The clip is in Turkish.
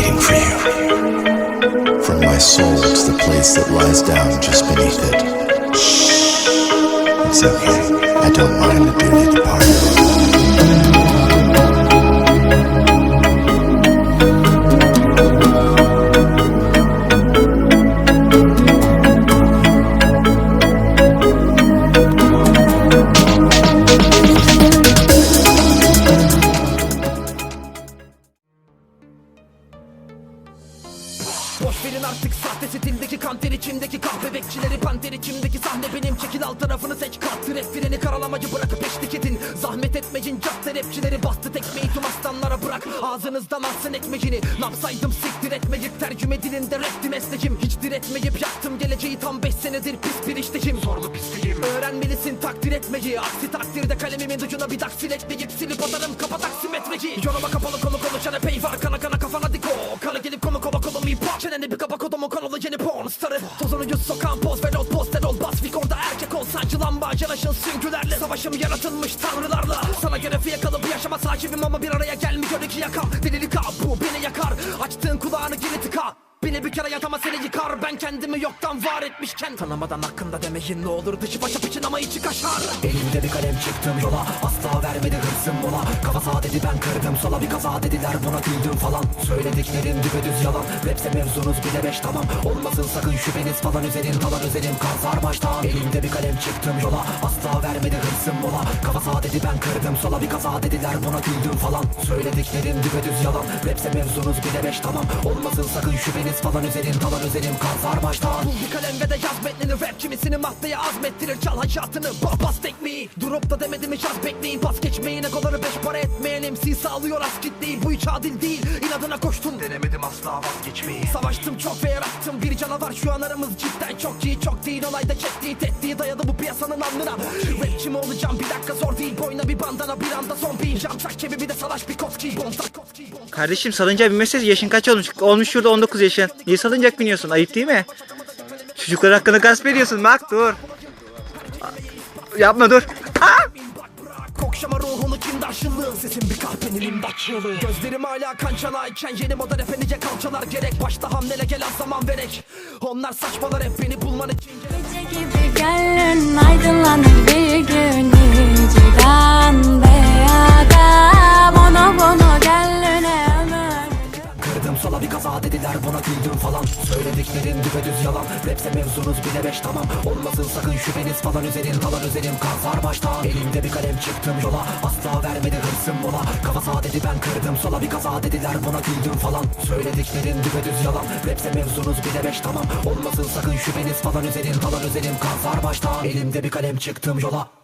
waiting for you. From my soul to the place that lies down just beneath it. Shh. It's okay. I don't mind the dearly departed. Boş verin artık sahte stildeki kanter içimdeki kahve bekçileri panter içimdeki sahne benim. Çekil alt tarafını seç kat Rap freni karalamacı bırakıp eşlik edin Zahmet etmecin cadde rapçileri bastı tekmeyi tüm aslanlara bırak. Ağzınızdan alsın ekmecini. Napsaydım siktir etmeyip tercüme dilinde rapti meslekim Hiç diretmeyip yaktım geleceği tam 5 senedir pis bir iştekim Zorlu pisliğim. Öğrenmelisin takdir etmeyi Aksi takdirde kalemimin ucuna bir daksil ekleyip silip atarım kafa taksimetreci Yoruma kapalı konu konuşan epey var yüz sokan poz ve not poster ol Bas fikorda erkek ol sancı lamba Yanaşın süngülerle Savaşım yaratılmış tanrılarla. Sana göre bir yaşama sahibim ama bir araya gelmiyor iki yakam Delilik bu beni yakar. Açtığın kulağını geri tıka Beni bir kere yatama seni yıkar. Ben kendimi yoktan var etmişken. Tanımadan hakkında demeyin ne olur. Dışı başa piçin ama içi kaşar. Elimde bir kalem çıktım yola. Asla vermedi hırsım mola Kafa sağ dedi ben kırdım sola. Bir kaza dediler buna güldüm falan. Söylediklerim düpedüz yalan. Rapse mevzunuz bile beş tamam. Olmasın sakın şüpheniz falan. Üzerim talan üzerim Kansar baştan Elimde bir kalem çıktım yola. Asla vermedi hırsım mola Kafa sağ dedi ben kırdım sola. Bir kaza dediler buna güldüm falan. Söylediklerim düpedüz yalan. Rapse mevzunuz bile beş tamam. Olmasın sakın şüpheniz falan üzerim talan üzerim Kansar baştan. Bul bir kalem ve de yaz metnini Rap kimisini maddeye azmettirir. Çal hayatını bas tekmeyi. Durup da demedi mi yaz bekleyin. Pas geçmeyin egoları beş para etmeyen MC sağlıyor az kitleyi Bu hiç adil değil inadına koştum Denemedim asla vazgeçmeyi. Savaştım çok ve yarattım bir canavar Şu an aramız cidden çok iyi çok değil. Olayda çektiği tettiği dayadı bu piyasanın alnına. Rapçi mi olacağım? Bir dakika zor değil. Boyuna bir bandana bir anda son bir. Jamsak gibi bir de salaş bir koski bonsak Kardeşim salıncağa binmeseniz yaşın kaç olmuş? Olmuş şurada 19 yaşın. Niye salıncak biniyorsun? Ayıp değil mi? Çocuklar hakkını gasp ediyorsun. Bak dur. Yapma dur. Kokşama ruhunu kindaşlığın Sesin bir kahvenin imdatçılığı Gözlerim hala kançalayken Yeni moda rapenice kalçalar gerek Başta hamlele gel az zaman verek Onlar saçmalar hep beni bulman için Gece gibi gönlün aydınlanır bir gün Hicran Söylediklerim düpedüz yalan. Rapse mevzunuz bile beş tamam. Olmasın sakın şüpheniz falan üzerim talan üzerim Kansar baştan Elimde bir kalem çıktım yola. Asla vermedi hırsım mola Kafa sağ dedi ben kırdım sola. Bir kaza dediler buna güldüm falan. Söylediklerim düpedüz yalan. Rapse mevzunuz bile beş tamam. Olmasın sakın şüpheniz falan üzerim talan üzerim Kansar baştan Elimde bir kalem çıktım yola